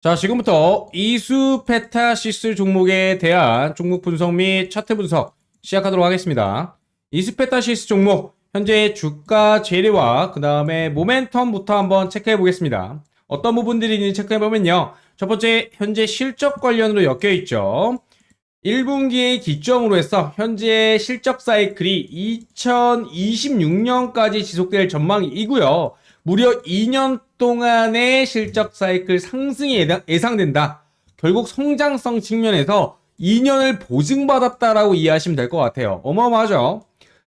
자, 지금부터 이수 페타시스 종목에 대한 종목 분석 및 차트 분석 시작하도록 하겠습니다. 이수 페타시스 종목 현재 주가 재료와 그 다음에 모멘텀부터 한번 체크해 보겠습니다. 어떤 부분들이 있는지 체크해 보면요. 첫 번째 현재 실적 관련으로 엮여 있죠. 1분기의 기점으로 해서 현재 실적 사이클이 2026년까지 지속될 전망이고요. 무려 2년 동안의 실적 사이클 상승이 예상- 예상된다. 결국 성장성 측면에서 2년을 보증받았다라고 이해하시면 될 것 같아요. 어마어마하죠?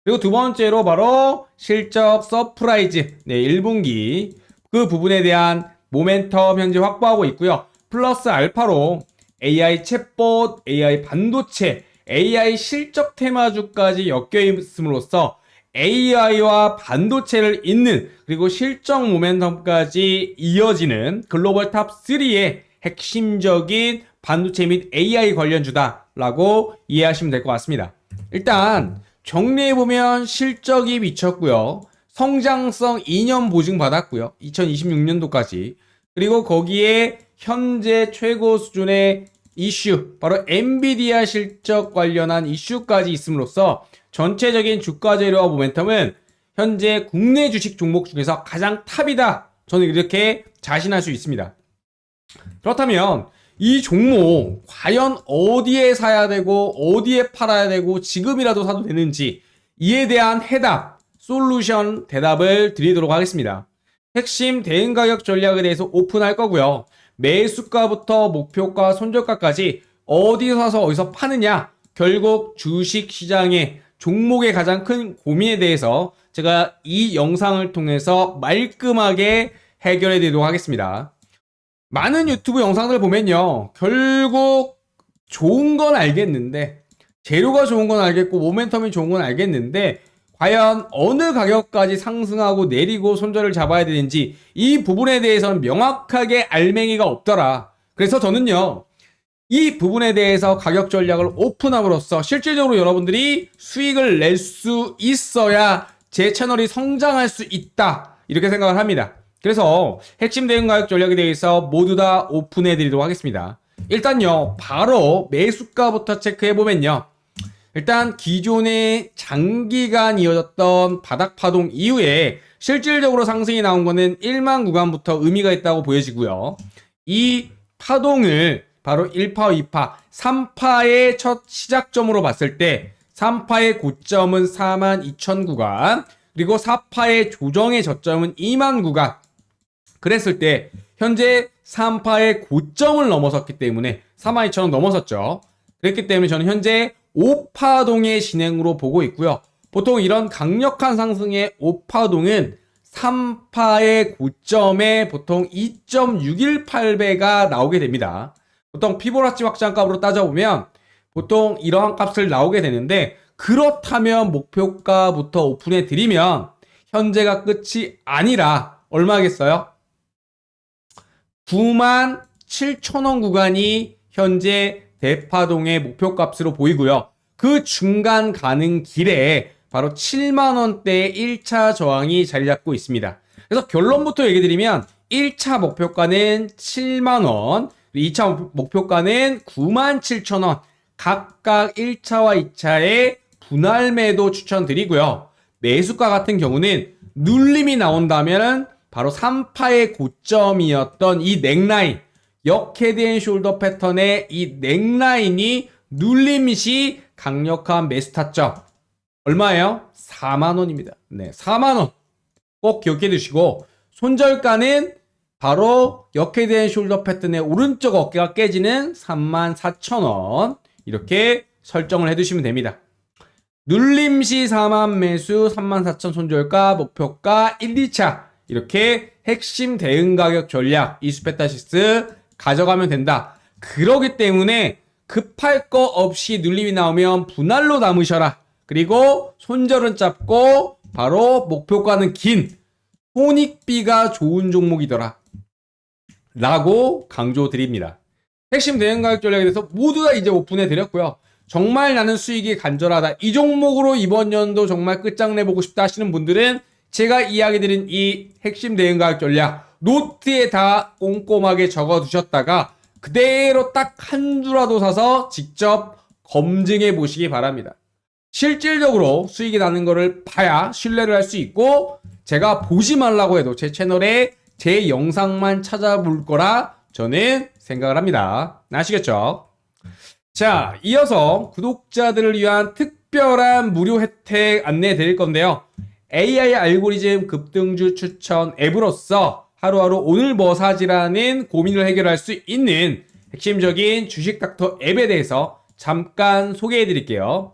그리고 두 번째로 바로 실적 서프라이즈. 네, 1분기. 그 부분에 대한 모멘텀 현재 확보하고 있고요. 플러스 알파로 AI 챗봇, AI 반도체, AI 실적 테마주까지 엮여 있음으로써 AI와 반도체를 잇는 그리고 실적 모멘텀까지 이어지는 글로벌 탑 3의 핵심적인 반도체 및 AI 관련주다라고 이해하시면 될 것 같습니다. 일단 정리해보면 실적이 미쳤고요. 성장성 2년 보증받았고요. 2026년도까지. 그리고 거기에 현재 최고 수준의 이슈, 바로 엔비디아 실적 관련한 이슈까지 있음으로써 전체적인 주가 재료와 모멘텀은 현재 국내 주식 종목 중에서 가장 탑이다. 저는 이렇게 자신할 수 있습니다. 그렇다면 이 종목 과연 어디에 사야 되고 어디에 팔아야 되고 지금이라도 사도 되는지 이에 대한 해답, 솔루션 대답을 드리도록 하겠습니다. 핵심 대응 가격 전략에 대해서 오픈할 거고요. 매수가부터 목표가, 손절가까지 어디서 사서 어디서 파느냐, 결국 주식 시장의 종목의 가장 큰 고민에 대해서 제가 이 영상을 통해서 말끔하게 해결해 드리도록 하겠습니다. 많은 유튜브 영상들 보면요. 결국 좋은 건 알겠는데, 재료가 좋은 건 알겠고, 모멘텀이 좋은 건 알겠는데, 과연 어느 가격까지 상승하고 내리고 손절을 잡아야 되는지 이 부분에 대해서는 명확하게 알맹이가 없더라. 그래서 저는요. 이 부분에 대해서 가격 전략을 오픈함으로써 실질적으로 여러분들이 수익을 낼 수 있어야 제 채널이 성장할 수 있다. 이렇게 생각을 합니다. 그래서 핵심 대응 가격 전략에 대해서 모두 다 오픈해 드리도록 하겠습니다. 일단요. 바로 매수가부터 체크해 보면요. 일단 기존에 장기간 이어졌던 바닥 파동 이후에 실질적으로 상승이 나온 거는 1만 구간부터 의미가 있다고 보여지고요. 이 파동을 바로 1파, 2파, 3파의 첫 시작점으로 봤을 때 3파의 고점은 4만 2천 구간, 그리고 4파의 조정의 저점은 2만 구간. 그랬을 때 현재 3파의 고점을 넘어섰기 때문에 4만 2천원 넘어섰죠. 그랬기 때문에 저는 현재 5파동의 진행으로 보고 있고요. 보통 이런 강력한 상승의 5파동은 3파의 고점에 보통 2.618배가 나오게 됩니다. 보통 피보나치 확장값으로 따져보면 보통 이러한 값을 나오게 되는데 그렇다면 목표가부터 오픈해 드리면 현재가 끝이 아니라 얼마겠어요? 9만 7천원 구간이 현재 대파동의 목표값으로 보이고요. 그 중간 가는 길에 바로 7만 원대의 1차 저항이 자리 잡고 있습니다. 그래서 결론부터 얘기 드리면 1차 목표가는 7만 원, 2차 목표가는 9만 7천 원. 각각 1차와 2차의 분할 매도 추천드리고요. 매수가 같은 경우는 눌림이 나온다면 바로 3파의 고점이었던 이 넥라인, 역헤드앤 숄더 패턴의 이 넥라인이 눌림 시 강력한 매수 타점. 얼마예요? 4만원입니다. 네, 4만원. 꼭 기억해 두시고, 손절가는 바로 역헤드앤 숄더 패턴의 오른쪽 어깨가 깨지는 3만 4천원. 이렇게 설정을 해 두시면 됩니다. 눌림 시 4만 매수, 3만 4천 손절가, 목표가 1, 2차. 이렇게 핵심 대응 가격 전략, 이스페타시스 가져가면 된다. 그러기 때문에 급할 거 없이 눌림이 나오면 분할로 남으셔라. 그리고 손절은 짧고 바로 목표가는 긴 손익비가 좋은 종목이더라. 라고 강조드립니다. 핵심 대응 가격 전략에 대해서 모두 다 이제 오픈해 드렸고요. 정말 나는 수익이 간절하다. 이 종목으로 이번 연도 정말 끝장내 보고 싶다 하시는 분들은 제가 이야기 드린 이 핵심 대응 가격 전략 노트에 다 꼼꼼하게 적어 두셨다가 그대로 딱 한 주라도 사서 직접 검증해 보시기 바랍니다. 실질적으로 수익이 나는 거를 봐야 신뢰를 할 수 있고 제가 보지 말라고 해도 제 채널에 제 영상만 찾아볼 거라 저는 생각을 합니다. 아시겠죠? 자, 이어서 구독자들을 위한 특별한 무료 혜택 안내해 드릴 건데요. AI 알고리즘 급등주 추천 앱으로서 하루하루 오늘 뭐 사지라는 고민을 해결할 수 있는 핵심적인 주식 닥터 앱에 대해서 잠깐 소개해 드릴게요.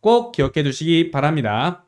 꼭 기억해 두시기 바랍니다.